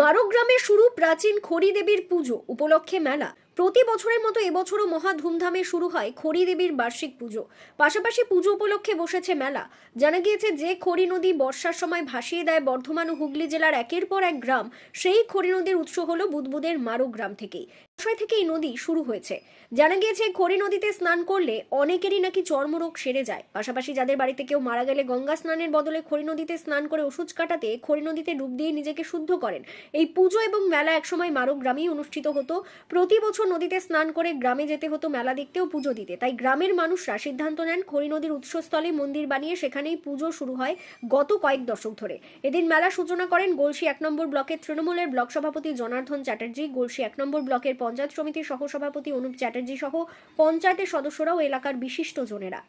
মারোগ্রামে শুরু প্রাচীন খড়ি দেবীর পুজো উপলক্ষে মেলা। প্রতি বছরের মতো এবছরও মহা ধুমধামে শুরু হয় খড়ি দেবীর বার্ষিক পুজো। পাশাপাশি পুজো উপলক্ষে বসেছে মেলা। জানা গিয়েছে যে খড়ি নদী বর্ষার সময় ভাসিয়ে দেয় বর্ধমান ও হুগলি জেলার একের পর এক গ্রাম, সেই খড়ি নদীর উৎস হল বুদবুদের মারো গ্রাম থেকেই। আশয় থেকে এই নদী শুরু হয়েছে। জানা গিয়েছে, খড়ি নদীতে স্নান করলে অনেকেরই নাকি চর্মরোগ সেরে যায়। পাশাপাশি যাদের বাড়িতে কেউ মারা গেলে গঙ্গা স্নানের বদলে খড়ি নদীতে স্নান করে ওষুধ কাটাতে খড়ি নদীতে ডুব দিয়ে নিজেকে শুদ্ধ করেন। এই পুজো এবং মেলা একসময় মারো গ্রামেই অনুষ্ঠিত হতো। প্রতি বছর নদীতে স্নান করে গ্রামে যেতে হতো মেলা দেখতেও পুজো দিতে। তাই গ্রামের মানুষরা সিদ্ধান্ত নেন খড়ি নদীর উৎসস্থলে মন্দির বানিয়ে সেখানেই পুজো শুরু হয় গত কয়েক দশক ধরে। এদিন মেলা সূচনা করেন গোলসি এক নম্বর ব্লকের তৃণমূলের ব্লক সভাপতি জনার্দন চ্যাটার্জি গোলসি এক নম্বর ব্লকের পঞ্চায়েত সমিতির সহসভাপতি অনুপ চ্যাটার্জি সহ পঞ্চায়েতের সদস্যরাও এলাকার বিশিষ্ট জনেরা।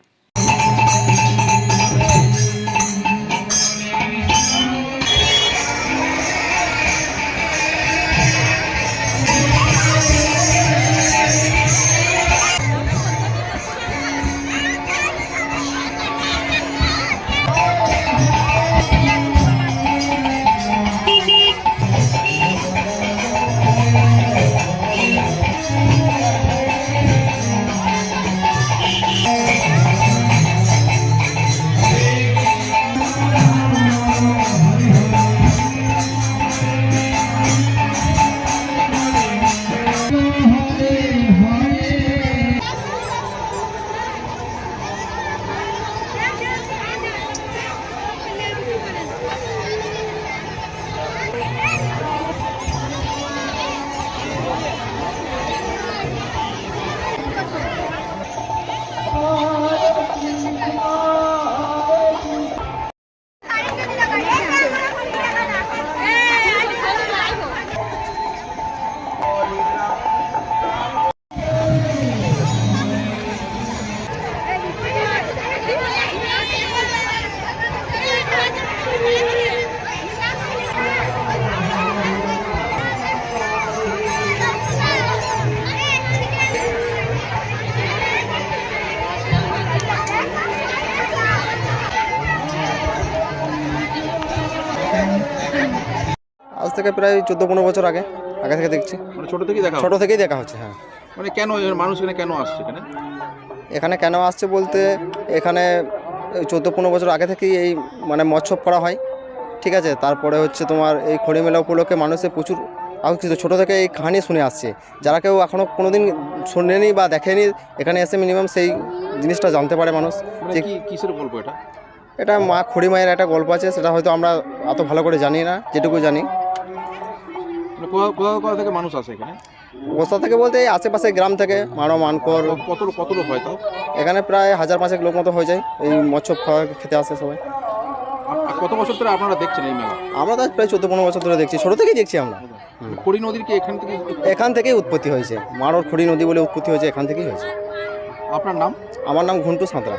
থেকে প্রায় চোদ্দ পনেরো বছর আগে আগে থেকে দেখছি। মানে ছোট থেকেই দেখা ছোট থেকেই দেখা হচ্ছে হ্যাঁ। মানে কেন মানুষ এখানে কেন আসছে এখানে? এখানে কেন আসছে বলতে এখানে চোদ্দ পনেরো বছর আগে থেকেই এই মানে মৎস্য করা হয় ঠিক আছে? তারপরে হচ্ছে তোমার এই খড়ি মেলা উপলক্ষে মানুষের প্রচুর আকর্ষিত ছোটো থেকে এই কাহানি শুনে আসছে। যারা কেউ এখনও কোনো দিন শোনেনি বা দেখেনি এখানে এসে মিনিমাম সেই জিনিসটা জানতে পারে মানুষ। মানে যে কি কিসের গল্প এটা? এটা মা খড়ি মায়ের একটা গল্প আছে সেটা হয়তো আমরা অত ভালো করে জানি না যেটুকু জানি। কোথা কোথা কোথা থেকে মানুষ আসে এখানে? কোথা থেকে বলতে এই আশেপাশে গ্রাম থেকে মারো মানকর। কত কত লোক হয় তাও? এখানে প্রায় হাজার পাঁচেক লোক মতো হয়ে যায় এই খাওয়া খেতে আসে সবাই। কত বছর ধরে আপনারা দেখছেন এই মেলা? আমরা তো প্রায় চোদ্দ পনেরো বছর ধরে দেখছি ছোটো থেকেই দেখছি আমরা। খড়ি নদীর কি এখান থেকে এখান থেকেই উৎপত্তি হয়েছে। মারোর খড়ি নদী বলে উৎপত্তি হয়েছে এখান থেকেই হয়েছে। আপনার নাম? আমার নাম ঘন্টু সাঁতরা।